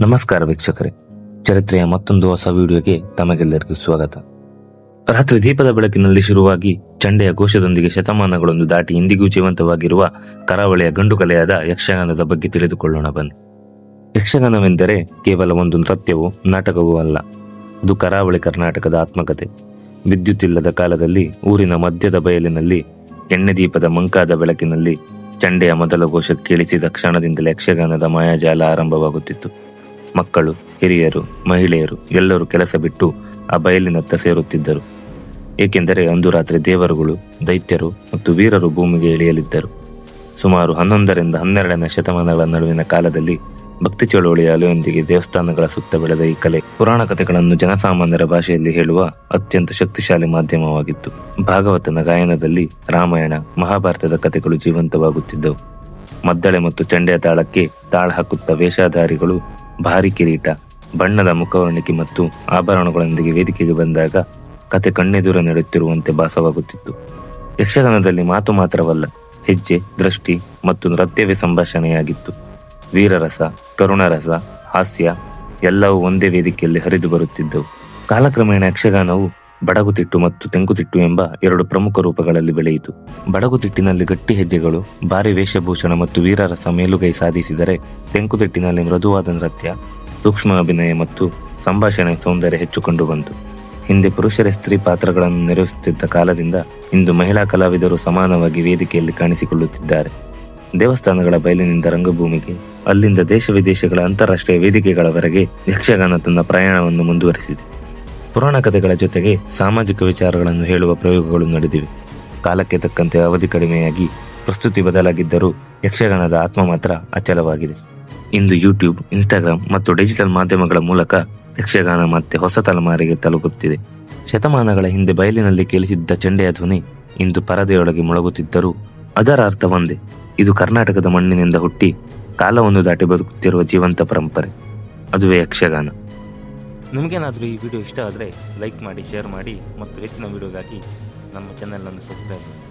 ನಮಸ್ಕಾರ ವೀಕ್ಷಕರೇ. ಚರಿತ್ರೆಯ ಮತ್ತೊಂದು ಹೊಸ ವಿಡಿಯೋಗೆ ತಮಗೆಲ್ಲರಿಗೂ ಸ್ವಾಗತ. ರಾತ್ರಿ ದೀಪದ ಬೆಳಕಿನಲ್ಲಿ ಶುರುವಾಗಿ ಚಂಡೆಯ ಘೋಷದೊಂದಿಗೆ ಶತಮಾನಗಳೊಂದು ದಾಟಿ ಇಂದಿಗೂ ಜೀವಂತವಾಗಿರುವ ಕರಾವಳಿಯ ಗಂಡು ಕಲೆಯಾದ ಯಕ್ಷಗಾನದ ಬಗ್ಗೆ ತಿಳಿದುಕೊಳ್ಳೋಣ ಬನ್ನಿ. ಯಕ್ಷಗಾನವೆಂದರೆ ಕೇವಲ ಒಂದು ನೃತ್ಯವೂ, ನಾಟಕವೂ ಅಲ್ಲ. ಅದು ಕರಾವಳಿ ಕರ್ನಾಟಕದ ಆತ್ಮಕತೆ. ವಿದ್ಯುತ್ ಇಲ್ಲದ ಕಾಲದಲ್ಲಿ ಊರಿನ ಮಧ್ಯದ ಬಯಲಿನಲ್ಲಿ, ಎಣ್ಣೆ ದೀಪದ ಮಂಕಾದ ಬೆಳಕಿನಲ್ಲಿ ಚಂಡೆಯ ಮೊದಲ ಘೋಷ ಕೇಳಿಸಿದ ಕ್ಷಣದಿಂದಲೇ ಯಕ್ಷಗಾನದ ಮಾಯಾಜಾಲ ಆರಂಭವಾಗುತ್ತಿತ್ತು. ಮಕ್ಕಳು, ಹಿರಿಯರು, ಮಹಿಳೆಯರು ಎಲ್ಲರೂ ಕೆಲಸ ಬಿಟ್ಟು ಆ ಬಯಲಿನತ್ತ ಸೇರುತ್ತಿದ್ದರು. ಏಕೆಂದರೆ ಅಂದು ರಾತ್ರಿ ದೇವರುಗಳು, ದೈತ್ಯರು ಮತ್ತು ವೀರರು ಭೂಮಿಗೆ ಇಳಿಯಲಿದ್ದರು. ಸುಮಾರು ಹನ್ನೊಂದರಿಂದ ಹನ್ನೆರಡನೇ ಶತಮಾನಗಳ ನಡುವಿನ ಕಾಲದಲ್ಲಿ ಭಕ್ತಿ ಚಳುವಳಿಯ ಅಲೆಯೊಂದಿಗೆ ದೇವಸ್ಥಾನಗಳ ಸುತ್ತ ಬೆಳೆದ ಈ ಕಲೆ ಪುರಾಣ ಕಥೆಗಳನ್ನು ಜನಸಾಮಾನ್ಯರ ಭಾಷೆಯಲ್ಲಿ ಹೇಳುವ ಅತ್ಯಂತ ಶಕ್ತಿಶಾಲಿ ಮಾಧ್ಯಮವಾಗಿತ್ತು. ಭಾಗವತನ ಗಾಯನದಲ್ಲಿ ರಾಮಾಯಣ, ಮಹಾಭಾರತದ ಕಥೆಗಳು ಜೀವಂತವಾಗುತ್ತಿದ್ದವು. ಮದ್ದಳೆ ಮತ್ತು ಚಂಡೆಯ ತಾಳಕ್ಕೆ ತಾಳ ಹಾಕುತ್ತ ವೇಷಧಾರಿಗಳು ಭಾರಿ ಕಿರೀಟ, ಬಣ್ಣದ ಮುಖವರ್ಣಿಕೆ ಮತ್ತು ಆಭರಣಗಳೊಂದಿಗೆ ವೇದಿಕೆಗೆ ಬಂದಾಗ ಕತೆ ಕಣ್ಣೆದುರ ನಡೆಯುತ್ತಿರುವಂತೆ ಭಾಸವಾಗುತ್ತಿತ್ತು. ಯಕ್ಷಗಾನದಲ್ಲಿ ಮಾತು ಮಾತ್ರವಲ್ಲ, ಹೆಜ್ಜೆ, ದೃಷ್ಟಿ ಮತ್ತು ನೃತ್ಯವೇ ಸಂಭಾಷಣೆಯಾಗಿತ್ತು. ವೀರರಸ, ಕರುಣರಸ, ಹಾಸ್ಯ ಎಲ್ಲವೂ ಒಂದೇ ವೇದಿಕೆಯಲ್ಲಿ ಹರಿದು ಬರುತ್ತಿದ್ದವು. ಕಾಲಕ್ರಮೇಣ ಯಕ್ಷಗಾನವು ಬಡಗುತಿಟ್ಟು ಮತ್ತು ತೆಂಕುತಿಟ್ಟು ಎಂಬ ಎರಡು ಪ್ರಮುಖ ರೂಪಗಳಲ್ಲಿ ಬೆಳೆಯಿತು. ಬಡಗುತಿಟ್ಟಿನಲ್ಲಿ ಗಟ್ಟಿ ಹೆಜ್ಜೆಗಳು, ಭಾರಿ ವೇಷಭೂಷಣ ಮತ್ತು ವೀರರಸ ಮೇಲುಗೈ ಸಾಧಿಸಿದರೆ ತೆಂಕುತಿಟ್ಟಿನಲ್ಲಿ ಮೃದುವಾದ ನೃತ್ಯ, ಸೂಕ್ಷ್ಮ ಅಭಿನಯ ಮತ್ತು ಸಂಭಾಷಣೆ ಸೌಂದರ್ಯ ಹೆಚ್ಚು ಬಂತು. ಹಿಂದೆ ಪುರುಷರೇ ಸ್ತ್ರೀ ಪಾತ್ರಗಳನ್ನು ನೆರವೇರಿಸುತ್ತಿದ್ದ ಕಾಲದಿಂದ ಇಂದು ಮಹಿಳಾ ಕಲಾವಿದರು ಸಮಾನವಾಗಿ ವೇದಿಕೆಯಲ್ಲಿ ಕಾಣಿಸಿಕೊಳ್ಳುತ್ತಿದ್ದಾರೆ. ದೇವಸ್ಥಾನಗಳ ಬಯಲಿನಿಂದ ರಂಗಭೂಮಿಗೆ, ಅಲ್ಲಿಂದ ದೇಶ ವಿದೇಶಗಳ ಅಂತಾರಾಷ್ಟ್ರೀಯ ವೇದಿಕೆಗಳವರೆಗೆ ಯಕ್ಷಗಾನ ತನ್ನ ಪ್ರಯಾಣವನ್ನು ಮುಂದುವರಿಸಿದೆ. ಪುರಾಣ ಕಥೆಗಳ ಜೊತೆಗೆ ಸಾಮಾಜಿಕ ವಿಚಾರಗಳನ್ನು ಹೇಳುವ ಪ್ರಯೋಗಗಳು ನಡೆದಿವೆ. ಕಾಲಕ್ಕೆ ತಕ್ಕಂತೆ ಅವಧಿ ಕಡಿಮೆಯಾಗಿ ಪ್ರಸ್ತುತಿ ಬದಲಾಗಿದ್ದರೂ ಯಕ್ಷಗಾನದ ಆತ್ಮ ಮಾತ್ರ ಅಚಲವಾಗಿದೆ. ಇಂದು ಯೂಟ್ಯೂಬ್, ಇನ್ಸ್ಟಾಗ್ರಾಮ್ ಮತ್ತು ಡಿಜಿಟಲ್ ಮಾಧ್ಯಮಗಳ ಮೂಲಕ ಯಕ್ಷಗಾನ ಮತ್ತೆ ಹೊಸ ತಲೆಮಾರಿಗೆ ತಲುಪುತ್ತಿದೆ. ಶತಮಾನಗಳ ಹಿಂದೆ ಬಯಲಿನಲ್ಲಿ ಕೇಳಿಸಿದ್ದ ಚಂಡೆಯ ಧ್ವನಿ ಇಂದು ಪರದೆಯೊಳಗೆ ಮೊಳಗುತ್ತಿದ್ದರೂ ಅದರ ಅರ್ಥ ಒಂದೇ ಇದು ಕರ್ನಾಟಕದ ಮಣ್ಣಿನಿಂದ ಹುಟ್ಟಿ ಕಾಲವನ್ನು ದಾಟಿ ಬದುಕುತ್ತಿರುವ ಜೀವಂತ ಪರಂಪರೆ. ಅದುವೇ ಯಕ್ಷಗಾನ. ನಿಮಗೇನಾದರೂ ಈ ವಿಡಿಯೋ ಇಷ್ಟ ಆದರೆ ಲೈಕ್ ಮಾಡಿ ಶೇರ್ ಮಾಡಿ ಮತ್ತು ಹೆಚ್ಚಿನ ವಿಡಿಯೋಗಾಗಿ ನಮ್ಮ ಚಾನೆಲನ್ನು ಸಬ್ಸ್ಕ್ರೈಬ್ ಮಾಡಿ.